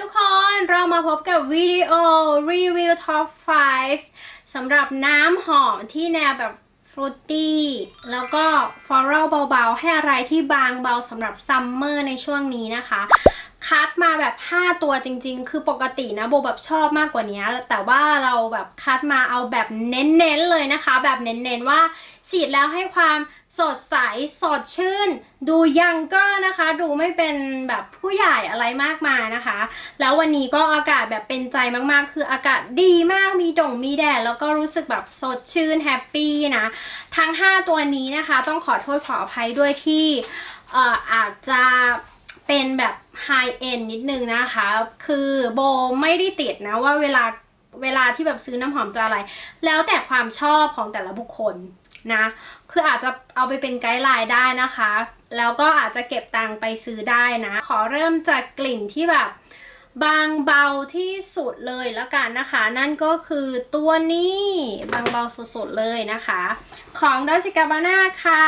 ทุกคนเรามาพบกับวิดีโอรีวิวท็อป 5สำหรับน้ำหอมที่แนวแบบฟรุตตี้แล้วก็ฟลอรัลเบาๆ ให้อะไรที่บางเบาสำหรับซัมเมอร์ในช่วงนี้นะคะคัดมาแบบ 5 ตัวจริง ๆ คือปกตินะโบแบบชอบมากกว่านี้ แต่ว่าเราแบบคัดมาเอาแบบเน้นๆเลยนะคะ แบบเน้นๆว่าฉีดแล้วให้ความสดใส สดชื่น ดูยังก็นะคะ ดูไม่เป็นแบบผู้ใหญ่อะไรมากมายนะคะ แล้ววันนี้ก็อากาศแบบเป็นใจมากๆ คืออากาศดีมาก มีด่งมีแดด แล้วก็รู้สึกแบบสดชื่นแฮปปี้นะ ทั้ง 5 ตัวนี้นะคะ ต้องขอโทษขออภัยด้วยที่อออาจจะเป็นแบบ ไฮเอ็นนิดนึงนะคะ คือโบไม่ได้ติดนะว่าเวลาเวลาที่แบบซื้อน้ำหอมจะอะไร แล้วแต่ความชอบของแต่ละบุคคลนะ คืออาจจะเอาไปเป็นไกด์ไลน์ได้นะคะ แล้วก็อาจจะเก็บตังค์ไปซื้อได้นะ ขอเริ่มจากกลิ่นที่แบบบางเบาที่สุดเลยแล้วกันนะคะ นั่นก็คือตัวนี้บางเบาสุดๆเลยนะคะ ของ Dolce Gabbana ค่ะ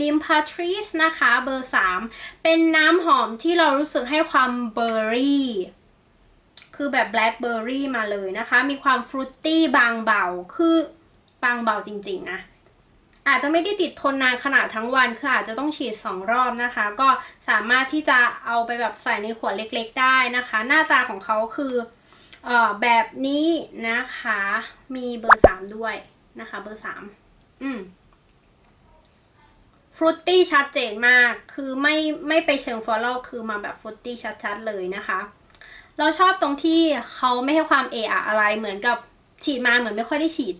ลิมพาทริสนะคะเบอร์ 3 เป็นน้ำหอมที่เรารู้สึกให้ความเบอร์รี่คือแบบแบล็คเบอร์รี่มาเลยนะคะ มีความฟรุตตี้บางเบา คือบางเบาจริงๆนะ อาจจะไม่ได้ติดทนนานขนาดทั้งวัน คืออาจจะต้องฉีด 2 รอบนะคะ ก็สามารถที่จะเอาไปแบบใส่ในขวดเล็กๆได้นะคะ หน้าตาของเขาคือเออแบบนี้นะคะ มีเบอร์ 3 ด้วยนะคะ เบอร์ 3 อืม รุตตี้ชัดเจนมาก คือไม่ไม่ไปเชิงฟอลโล่คือมาแบบฟรุตตี้ชัดๆเลยนะคะ เราชอบตรงที่เขาไม่ให้ความเอะอะอะไรเหมือนกับฉีดมาเหมือนไม่ค่อยได้ฉีด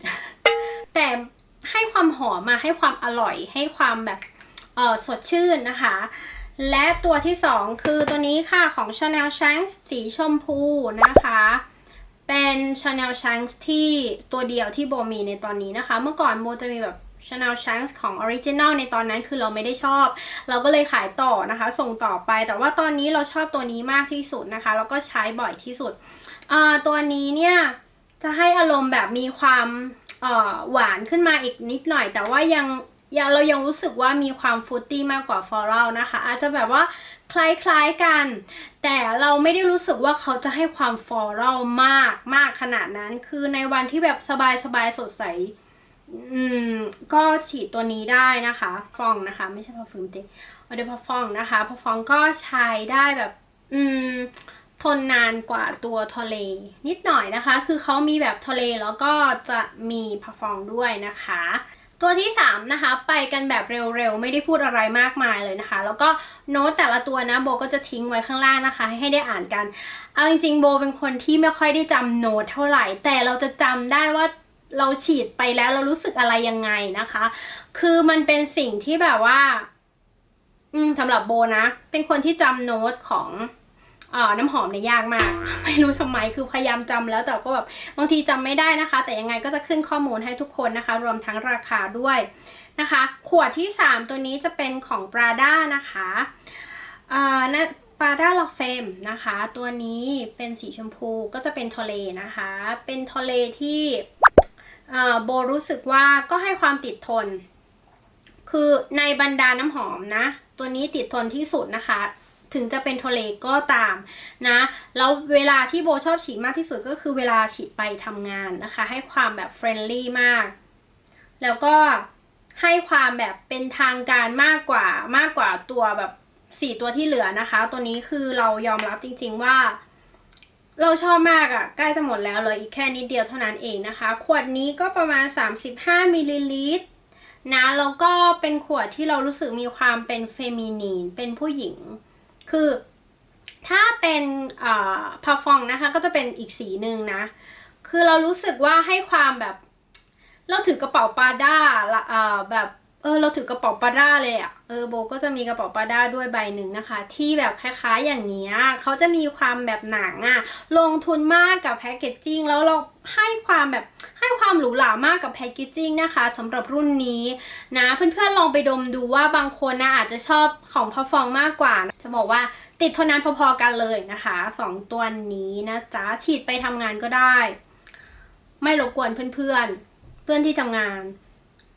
แต่ให้ความหอมมาให้ความอร่อย ให้ความแบบเออสดชื่นนะคะ และตัวที่สองคือตัวนี้ค่ะของ Chanel Shanks สีชมพูนะคะเป็น Chanel Shanks ที่ตัวเดียวที่โบมีในตอนนี้นะคะ เมื่อก่อนโบจะมีแบบ Chanel Shanks ของ Original ในตอนนั้นคือเราไม่ได้ชอบ เราก็เลยขายต่อนะคะ ส่งต่อไป แต่ว่าตอนนี้เราชอบตัวนี้มากที่สุดนะคะ แล้วก็ใช้บ่อยที่สุด ตัวนี้เนี่ย จะให้อารมณ์แบบมีความหวานขึ้นมาอีกนิดหน่อย แต่ว่ายังยังเรายังรู้สึกว่ามีความฟรุตตี้มากกว่าฟลอรัลนะคะ อาจจะแบบว่าคล้ายๆกัน แต่เราไม่ได้รู้สึกว่าเขาจะให้ความฟลอรัลมากมากขนาดนั้น คือในวันที่แบบสบายๆสดใส อืมก็ฉีดตัวนี้ได้นะคะ ฟองนะคะ ไม่ใช่พาฟูมติเอเดี๋ยวพาฟองนะคะพาฟองก็ใช้ได้แบบ อืม ทนนานกว่าตัวทะเล นิดหน่อยนะคะ คือเขามีแบบทะเลแล้วก็จะมีพาฟองด้วยนะคะ ตัวที่ 3 นะคะ ไปกันแบบเร็วๆ ไม่ได้พูดอะไรมากมายเลยนะคะ แล้วก็โน้ตแต่ละตัวนะโบก็จะทิ้งไว้ข้างล่างนะคะ ให้ได้อ่านกัน เอาจริงๆโบเป็นคนที่ไม่ค่อยได้จำโน้ตเท่าไหร่ แต่เราจะจำได้ว่า เราฉีดไปแล้วเรารู้สึกอะไรยังไงนะคะ คือมันเป็นสิ่งที่แบบว่า อืมสำหรับโบนะ เป็นคนที่จำโน้ตของออน้ำหอมเนี่ยยากมาก ไม่รู้ทำไมคือพยายามจำแล้วแต่ก็แบบบางทีจำไม่ได้นะคะ แต่ยังไงก็จะขึ้นข้อมูลให้ทุกคนนะคะ รวมทั้งราคาด้วยนะคะ ขวดที่ 3 ตัวนี้จะเป็นของ Prada นะคะอ่านะ Prada l o f a m นะคะ ตัวนี้เป็นสีชมพูก็จะเป็นทะเลนะคะ เป็นทะเลที่ โบรู้สึกว่าก็ให้ความติดทน คือในบรรดาน้ำหอมนะ ตัวนี้ติดทนที่สุดนะคะ ถึงจะเป็นทะเลก็ตามนะ แล้วเวลาที่โบชอบฉีดมากที่สุดก็คือเวลาฉีดไปทำงานนะคะ ให้ความแบบเฟรนลี่มาก แล้วก็ให้ความแบบเป็นทางการมากกว่ามากกว่าตัวแบบสี่ตัวที่เหลือนะคะ ตัวนี้คือเรายอมรับจริง ๆว่า เราชอบมากอะ่ะ ใกล้จะหมดแล้วเลยอีกแค่นิดเดียวเท่านั้นเองนะคะ ขวดนี้ก็ประมาณ 35มิลลิลิตรนะแล้วก็เป็นขวดที่เรารู้สึกมีความเป็นเฟมินีน เป็นผู้หญิง คือถ้าเป็นพาฟองนะคะ ก็จะเป็นอีกสีหนึ่งนะ คือเรารู้สึกว่าให้ความแบบ เราถือกระเป๋าปาด้าแบบ เออเราถือกระเป๋าปาด้าเลยอะ่ะเออโบก็จะมีกระเป๋าปาด้าด้วยใบหนึ่งนะคะ ที่แบบคล้ายๆอย่างเงี้ยเขาจะมีความแบบหนังอะ่ะลงทุนมากกับแพคเกจจิ้งแล้วเราให้ความแบบให้ความหรูหรามากกับแพคเกจจิ้งนะคะสำหรับรุ่นนี้นะเพื่อนๆลองไปดมดูว่าบางคนนะอาจจะชอบของพอฟองมากกว่า จะบอกว่าติดทนนานพอๆกันเลยนะคะสองตัวนี้นะจ๊ะฉีดไปทำงานก็ได้ ไม่รบกวนเพื่อนๆเพื่อนที่ทำงาน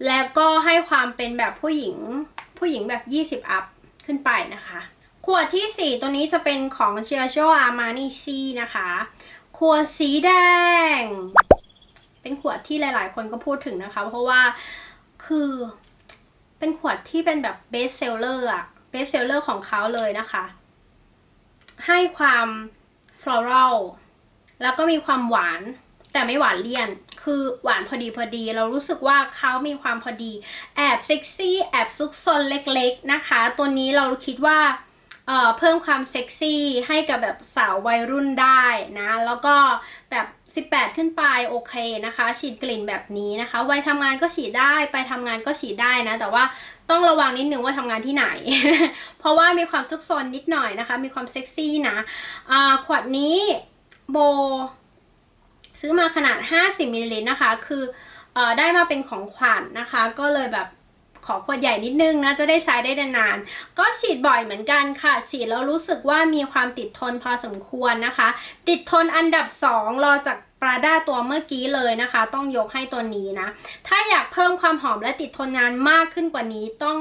แล้วก็ให้ความเป็นแบบผู้หญิงผู้หญิงแบบ 20 อัพขึ้นไปนะคะ ขวดที่ 4 ตัวนี้จะเป็นของ Giorgio Armani C นะคะ ขวดสีแดง เป็นขวดที่หลาย ๆ คนก็พูดถึงนะคะ เพราะว่าคือเป็นขวดที่เป็นแบบเบสเซลเลอร์อะเบสเซลเลอร์ของเขาเลยนะคะ ให้ความฟลอรัลแล้วก็มีความหวานแต่ไม่หวานเลี่ยน คือหวานพอดีพอดี เรารู้สึกว่าเขามีความพอดี แอบเซ็กซี่แอบซุกซนเล็กๆนะคะ ตัวนี้เราคิดว่าเเพิ่มความเซ็กซี่ให้กับแบบสาววัยรุ่นได้นะ แล้วก็แบบ 18 ขึ้นไปโอเคนะคะ ฉีดกลิ่นแบบนี้นะคะวัยทำงานก็ฉีดได้ไปทำงานก็ฉีดได้นะ แต่ว่าต้องระวังนิดนึงว่าทำงานที่ไหน เพราะว่ามีความซุกซนนิดหน่อยนะคะ มีความเซ็กซี่นะขวดนี้โบ ซื้อมาขนาด 50มิลลิลิตรนะคะ คือออได้มาเป็นของขวัญนนะคะ ก็เลยแบบขอขวดใหญ่นิดนึงนะ จะได้ใช้ได้นานๆ ก็ฉีดบ่อยเหมือนกันค่ะ ฉีดแล้วรู้สึกว่ามีความติดทนพอสมควรนะคะ ติดทนอันดับ 2 รอจากปราด้าตัวเมื่อกี้เลยนะคะ ต้องยกให้ตัวนี้นะ ถ้าอยากเพิ่มความหอมและติดทนนานมากขึ้นกว่านี้ต้อง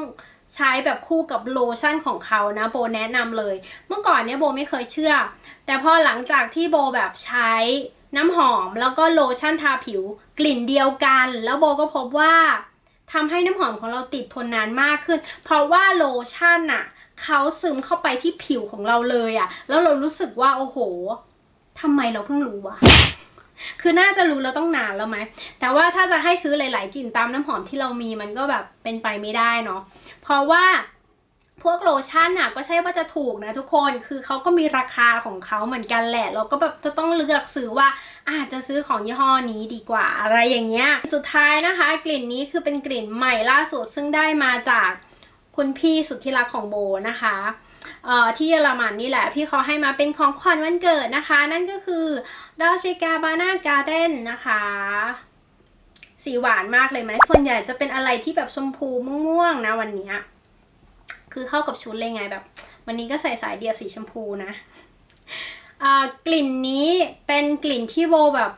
ใช้แบบคู่กับโลชั่นของเขานะโบแนะนำเลย เมื่อก่อนเนี่ยโบไม่เคยเชื่อ แต่พอหลังจากที่โบแบบใช้ น้ำหอมแล้วก็โลชั่นทาผิวกลิ่นเดียวกัน แล้วโบก็พบว่าทำให้น้ำหอมของเราติดทนนานมากขึ้น เพราะว่าโลชั่นน่ะเขาซึมเข้าไปที่ผิวของเราเลยอะแล้วเรารู้สึกว่าโอ้โหทำไมเราเพิ่งรู้วะคือน่าจะรู้แล้วต้องนานแล้วไหม แต่ว่าถ้าจะให้ซื้อหลาย ๆ กลิ่นตามน้ำหอมที่เรามีมันก็แบบเป็นไปไม่ได้เนาะ เพราะว่า พวกโลชั่นน่ะก็ใช่ว่าจะถูกนะทุกคน คือเขาก็มีราคาของเขาเหมือนกันแหละ เราก็แบบจะต้องเลือกซื้อว่าอาจจะซื้อของยี่ห้อนี้ดีกว่า อะไรอย่างเงี้ย สุดท้ายนะคะ กลิ่นนี้คือเป็นกลิ่นใหม่ล่าสุดซึ่งได้มาจากคุณพี่สุดที่รักของโบนะคะเอ่อที่เยอรมันนี่แหละ พี่เขาให้มาเป็นของขวัญวันเกิดนะคะ นั่นก็คือ Dolce Gabbana Garden นะคะ สีหวานมากเลยไหมส่วนใหญ่จะเป็นอะไรที่แบบชมพูม่วงๆนะวันเนี้ย คือเข้ากับชุดเลยไงแบบ วันนี้ก็ใส่สายเดียวสีชมพูนะกลิ่นนี้เป็นกลิ่นที่โบแบบ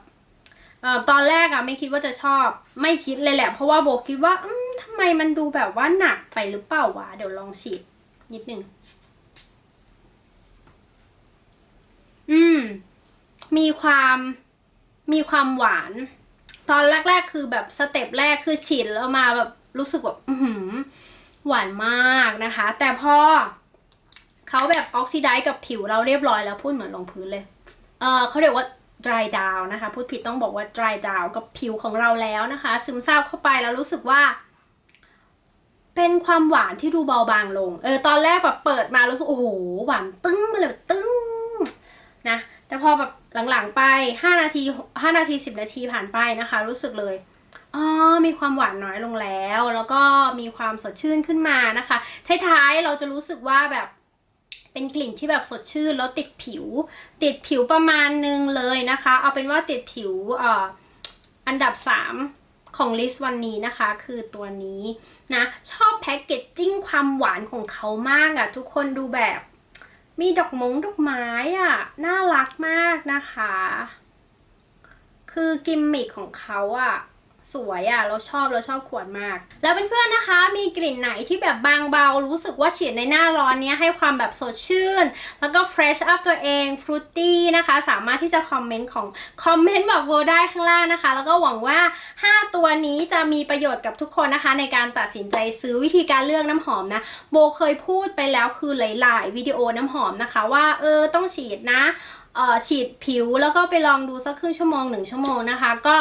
อตอนแรกอะไม่คิดว่าจะชอบ ไม่คิดเลยแหละ เพราะว่าโบคิดว่าทำไมมันดูแบบว่าหนักไปหรือเปล่าวะเดี๋ยวลองฉีดนิดนึงอืม มีความมีความหวาน ตอนแรก ๆ คือแบบสเต็ปแรกคือฉีดแล้วมาแบบรู้สึกแบบอือ หวานมากนะคะ แต่พอเขาแบบออกซิไดซ์กับผิวเราเรียบร้อยแล้วพูดเหมือนลงพื้นเลย เออเขาเรียกว่า dry down นะคะ พูดผิดต้องบอกว่า dry down กับผิวของเราแล้วนะคะ ซึมซาบเข้าไปแล้วรู้สึกว่า เป็นความหวานที่ดูเบาบางลง เออ ตอนแรกแบบเปิดมารู้สึกโอ้โหหวานตึ้งมาเลยตึ้งนะแต่พอแบบหลังๆไป 5 นาที 5 นาที 10 นาทีผ่านไปนะคะ รู้สึกเลย อ๋อมีความหวานน้อยลงแล้ว แล้วก็มีความสดชื่นขึ้นมานะคะท้ายๆเราจะรู้สึกว่าแบบเป็นกลิ่นที่แบบสดชื่นแล้วติดผิว ติดผิวประมาณนึงเลยนะคะ เอาเป็นว่าติดผิวอ่ออันดับ 3 ของลิสต์วันนี้นะคะ คือตัวนี้นะ ชอบแพ็กเกจจิ้งความหวานของเขามากอะ่ะ ทุกคนดูแบบมีดอกมงดอกไม้อะ่ะ น่ารักมากนะคะ คือกิมมิคของเขาอะ่ะ สวยอะ่ะเราชอบเราชอบขวดมาก แล้วเพื่อนๆนะคะ มีกลิ่นไหนที่แบบบางเบา รู้สึกว่าฉีดในหน้าร้อนเนี้ยให้ความแบบสดชื่น แล้วก็ fresh up ตัวเอง fruity นะคะ สามารถที่จะคอมเมนต์ของคอมเมนต์บอกโบได้ข้างล่างนะคะ แล้วก็หวังว่า 5 ตัวนี้จะมีประโยชน์กับทุกคนนะคะ ในการตัดสินใจซื้อวิธีการเลือกน้ำหอมนะโบเคยพูดไปแล้วคือหลาย ๆ วิดีโอน้ำหอมนะคะว่าเออต้องฉีดนะฉีดผิวแล้วก็ไปลองดูสักครึ่งชั่วโมงหนึ่งชั่วโมงนะคะ ก็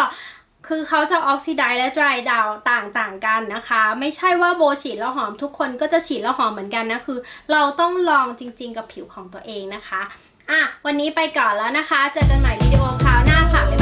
คือเขาจะออกซิไดซ์และดรายดาวต่างๆกันนะคะ ไม่ใช่ว่าโบฉีดแล้วหอมทุกคนก็จะฉีดแล้วหอมเหมือนกันนะคือ เราต้องลองจริงๆกับผิวของตัวเองนะคะอะวันนี้ไปก่อนแล้วนะคะ เจอกันใหม่วิดีโอคราวหน้าค่ะ